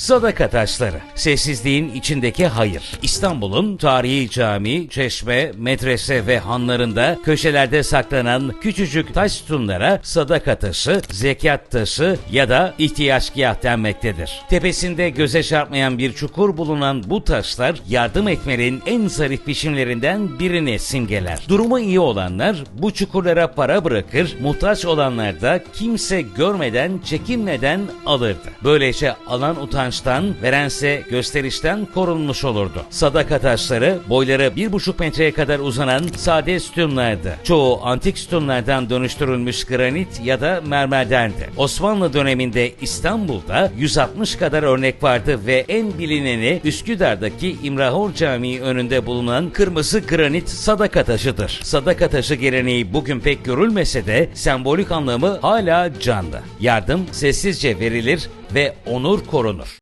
Sadaka taşları, sessizliğin içindeki hayır. İstanbul'un tarihi cami, çeşme, medrese ve hanlarında köşelerde saklanan küçücük taş sütunlara sadaka taşı, zekat taşı ya da ihtiyaçgah denmektedir. Tepesinde göze çarpmayan bir çukur bulunan bu taşlar yardım etmenin en zarif biçimlerinden birini simgeler. Durumu iyi olanlar bu çukurlara para bırakır, muhtaç olanlar da kimse görmeden, çekinmeden alırdı. Böylece alan utançtan, verense gösterişten korunmuş olurdu. Sadaka taşları boyları bir buçuk metreye kadar uzanan sade sütunlardı. Çoğu antik sütunlardan dönüştürülmüş granit ya da mermerdendi. Osmanlı döneminde İstanbul'da 160 kadar örnek vardı ve en bilineni Üsküdar'daki İmrahor Camii önünde bulunan kırmızı granit sadaka taşıdır. Sadaka taşı geleneği bugün pek görülmese de sembolik anlamı hala canlı. Yardım sessizce verilir ve onur korunur.